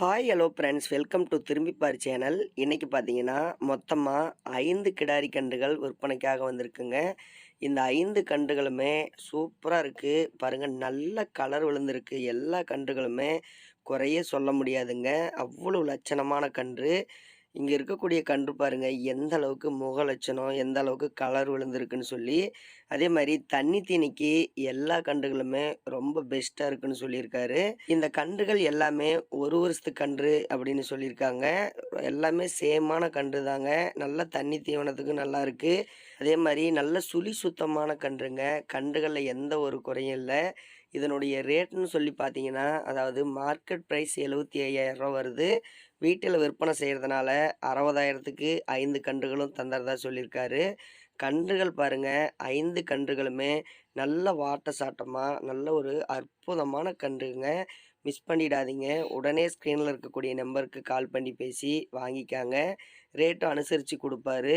Hi hello friends welcome to Thirumbippar channel இன்றைக்கி பார்த்தீங்கன்னா மொத்தமாக ஐந்து கிடாரி கன்றுகள் விற்பனைக்காக வந்திருக்குங்க. இந்த ஐந்து கன்றுகளுமே சூப்பராக இருக்குது பாருங்கள் நல்ல கலர் விழுந்திருக்கு. எல்லா கன்றுகளுமே குறைய சொல்ல முடியாதுங்க. அவ்வளோ லட்சணமான கன்று. இங்கே இருக்கக்கூடிய கன்று பாருங்கள் எந்த அளவுக்கு முக லட்சணம் எந்த அளவுக்கு கலர் விழுந்திருக்குன்னு சொல்லி அதே மாதிரி தண்ணி தீனிக்கு எல்லா கன்றுகளுமே ரொம்ப பெஸ்ட்டாக இருக்குன்னு சொல்லியிருக்காரு. இந்த கன்றுகள் எல்லாமே ஒரு வருஷத்து கன்று அப்படின்னு சொல்லியிருக்காங்க. எல்லாமே சேமான கன்று தாங்க. நல்ல தண்ணி தீவனத்துக்கு நல்லா இருக்குது அதே மாதிரி நல்ல சுழி சுத்தமான கன்றுங்க. கன்றுகளில் எந்த ஒரு குறையும் இல்லை. இதனுடைய ரேட்னு சொல்லி பார்த்தீங்கன்னா அதாவது மார்க்கெட் ப்ரைஸ் எழுபத்தி ஐயாயிரம் ரூபா வருது. வீட்டில் விற்பனை செய்கிறதுனால அறுபதாயிரத்துக்கு ஐந்து கன்றுகளும் தந்துறதா சொல்லியிருக்காரு கன்றுகள் பாருங்க ஐந்து கன்றுகளுமே நல்ல வாட்ட சாட்டமாக நல்ல ஒரு அற்புதமான கன்றுங்க. மிஸ் பண்ணிடாதீங்க. உடனே ஸ்க்ரீனில் இருக்கக்கூடிய நம்பருக்கு கால் பண்ணி பேசி வாங்கிக்காங்க. ரேட்டும் அனுசரித்து கொடுப்பாரு.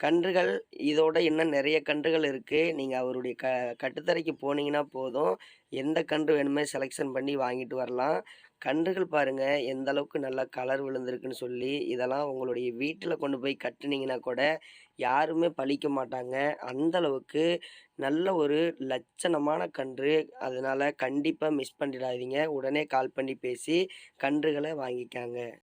கன்றுகள் இதோட இன்னும் நிறைய கன்றுகள் இருக்குது நீங்கள் அவருடைய க கட்டுத்தரைக்கு போனீங்கன்னா போதும். எந்த கன்று வேணுமே செலெக்ஷன் பண்ணி வாங்கிட்டு வரலாம். கன்றுகள் பாருங்கள் எந்த அளவுக்கு நல்லா கலர் விழுந்திருக்குன்னு சொல்லி இதெல்லாம் உங்களுடைய வீட்டில் கொண்டு போய் கட்டுனீங்கன்னா கூட யாருமே பழிக்க மாட்டாங்க. அந்த அளவுக்கு நல்ல ஒரு லட்சணமான கன்று. அதனால் கண்டிப்பாக மிஸ் பண்ணிடாதீங்க. உடனே கால் பண்ணி பேசி கன்றுகளை வாங்கிக்காங்க.